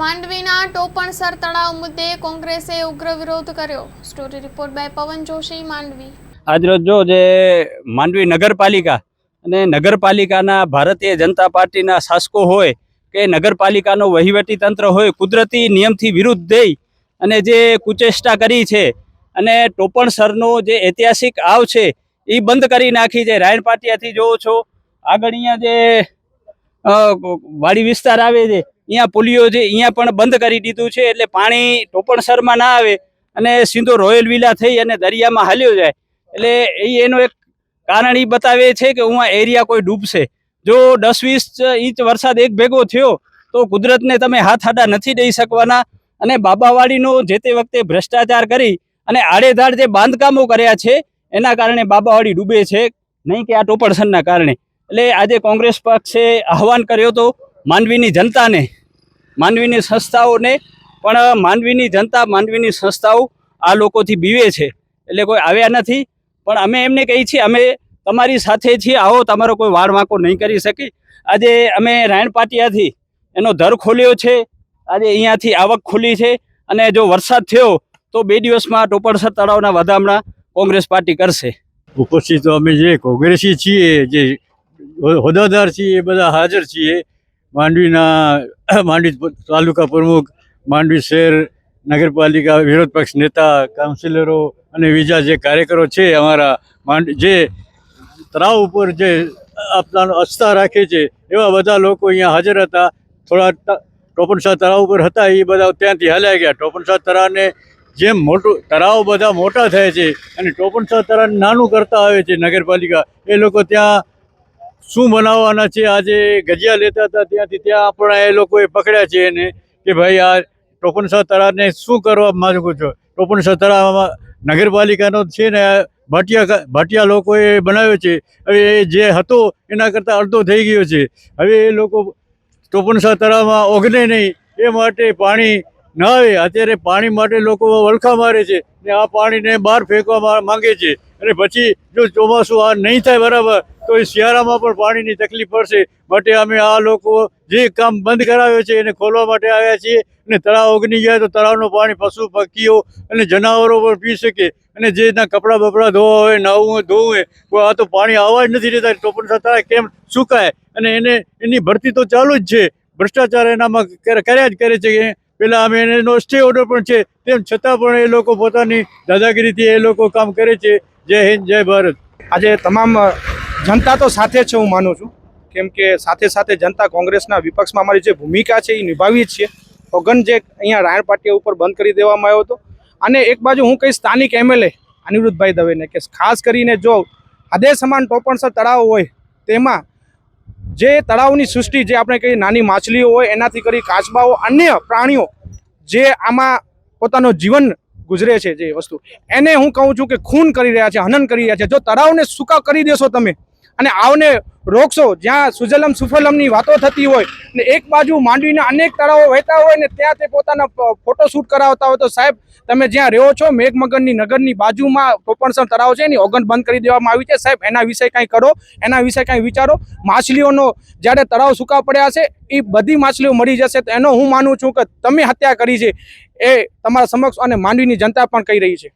માંડવીના ટોપણસર તળાવ મુદ્દે કોંગ્રેસે ઉગ્ર વિરોધ કર્યો. સ્ટોરી રિપોર્ટ બાય પવન જોશી, માંડવી. આજરોજ જો જે માંડવી નગરપાલિકા અને નગરપાલિકાના ભારતીય જનતા પાર્ટીના શાસકો હોય કે નગરપાલિકાનો વહીવટી તંત્ર હોય, કુદરતી નિયમથી વિરુદ્ધ દઈ અને જે કુચેષ્ટા કરી છે અને ટોપણસરનો જે ઐતિહાસિક આવ છે એ બંધ કરી નાખી છે. રાયણ પાટિયાથી જોવો છો, આગળ અહીંયા જે વાડી વિસ્તાર આવે છે અહીંયા પુલિયો છે અહીંયા પણ બંધ કરી દીધું છે એટલે પાણી ટોપણસરમાં ના આવે અને સીધો રોયલ વિલા થઈ અને દરિયામાં હાલ્યો જાય. એટલે એ એનો એક કારણ એ બતાવે છે કે હું આ એરિયા કોઈ ડૂબશે. જો દસ વીસ ઇંચ વરસાદ એક ભેગો થયો, તો કુદરતને તમે હાથ આડા નથી દઈ શકવાના. અને બાબાવાડીનો જે તે વખતે ભ્રષ્ટાચાર કરી અને આડેધાડ જે બાંધકામો કર્યા છે, એના કારણે બાબાવાડી ડૂબે છે, નહીં કે આ ટોપણસરના કારણે. એટલે આજે કોંગ્રેસ પક્ષે આહવાન કર્યો તો માંડવીની જનતાને માંડવીની સંસ્થાઓને પણ માનવીની જનતા, માનવીની સંસ્થાઓ આ લોકોથી બીવે છે. એટલે કોઈ આવ્યા નથી. પણ અમે એમને કહીએ છીએ, અમે તમારી સાથે છીએ, આવો, તમારો કોઈ વાળ વાંકો નહીં કરી શકી. આજે અમે રાયણ પાટિયાથી એનો દર ખોલ્યો છે. આજે અહીંયાથી આવક ખુલી છે. અને જો વરસાદ થયો, તો બે દિવસમાં ટોપરસર તળાવના વધામણા કોંગ્રેસ પાર્ટી કરશે. ઉપસ્થિત અમે જે કોંગ્રેસી છીએ, જે હોદ્દેદાર છીએ, એ બધા હાજર છીએ. માંડવીના માંડવી તાલુકા પ્રમુખ, માંડવી શહેર, નગરપાલિકા, વિરોધ પક્ષ નેતા, કાઉન્સિલરો અને બીજા જે કાર્યકરો છે, અમારા માંડ, જે તળાવ ઉપર જે આપણાનો આસ્થા રાખે છે, એવા બધા લોકો અહીંયા હાજર હતા. થોડા ટોપનશાહ તળાવ ઉપર હતા, એ બધા ત્યાંથી હાલ્યા ગયા. ટોપનશાહ તળાવને જેમ મોટું, તળાવ બધા મોટા થાય છે અને ટોપનશાહ તળાવ નાનું કરતા આવે છે નગરપાલિકા, એ લોકો ત્યાં શું બનાવવાના છે? આજે ગજિયા લેતા હતા, ત્યાંથી ત્યાં આપણા એ લોકોએ પકડ્યા છે એને કે ભાઈ આ ટોપણસા તળાવને શું કરવા માગું છો? ટોપણસા તળાવમાં નગરપાલિકાનો છે ને ભાટિયા ભાટિયા લોકોએ બનાવ્યો છે. હવે એ જે હતો, એના કરતાં અડધો થઈ ગયો છે. હવે એ લોકો ટોપણસા તળાવમાં ઓગને નહીં. એ માટે પાણી ન આવે અત્યારે પાણી માટે લોકો વલખા મારે છે ને આ પાણીને બહાર ફેંકવા માંગે છે. અને પછી જો ચોમાસું આ નહીં થાય બરાબર, તો એ શિયાળામાં પણ પાણીની તકલીફ પડશે. માટે અમે આ લોકો જે કામ બંધ કરાવ્યો છે એને ખોલવા માટે આવ્યા છીએ. અને તળાવ ઓગની જાય તો તળાવનું પાણી પશુ, પક્ષીઓ અને જનાવરો પણ પી શકે. અને જે એના કપડાં બપડા ધોવા હોય, નાહવું હોય, ધોવું હોય આ તો પાણી આવવા જ નથી રહેતા ટોપણ તળાવ કેમ સુકાય? અને એને, એની ભરતી તો ચાલુ જ છે. ભ્રષ્ટાચાર એનામાં કર્યા જ કરે છે કે પેલા અમે એનો સ્ટે ઓર્ડર પણ છે. તેમ છતાં પણ એ લોકો પોતાની દાદાગીરીથી એ લોકો કામ કરે છે. જય હિન્દ, જય ભારત. આજે તમામ જનતા તો સાથે છે હું માનું છું. કેમ કે સાથે સાથે જનતા કોંગ્રેસના વિપક્ષમાં અમારી જે ભૂમિકા છે એ નિભાવીએ જ છીએ. ઓગન જે અહીંયા રાયણ પાટિયા ઉપર બંધ કરી દેવામાં આવ્યો હતો. અને એક બાજુ હું કહીશ, સ્થાનિક એમએલએ અનિરુદ્ધભાઈ દવેને કે ખાસ કરીને જો હદે સમાન ટોપણસર તળાવ હોય, તેમાં જે તળાવની સૃષ્ટિ જે આપણે કહીએ નાની માછલીઓ હોય, એનાથી કરી કાચબાઓ, અન્ય પ્રાણીઓ જે આમાં પોતાનું જીવન ગુજરે છે જે વસ્તુ. એને હું કહું છું કે ખૂન કરી રહ્યા છે, હનન કરી રહ્યા છે. જો તળાવને સૂકા કરી દેશો તમે અને આવને રોકશો. જ્યાં સુજલમ સુફલમની વાતો થતી હોય ને એક બાજુ માંડવીના અનેક તળાવો વહેતા હોય ને ત્યાં તે પોતાના ફોટોશૂટ કરાવતા હોય તો સાહેબ, તમે જ્યાં રહો છો, મેઘમગનની નગરની બાજુમાં ટોપણસર તળાવ છે એની ઓગન બંધ કરી દેવામાં આવી છે. સાહેબ, એના વિશે કાંઈ કરો, એના વિશે કાંઈ વિચારો. માછલીઓનો જ્યારે તળાવ સૂકા પડ્યા છે, એ બધી માછલીઓ મરી જશે તો એનો હું માનું છું કે તમે હત્યા કરી છે. એ તમારા સમક્ષ અને માંડવીની જનતા પણ કહી રહી છે.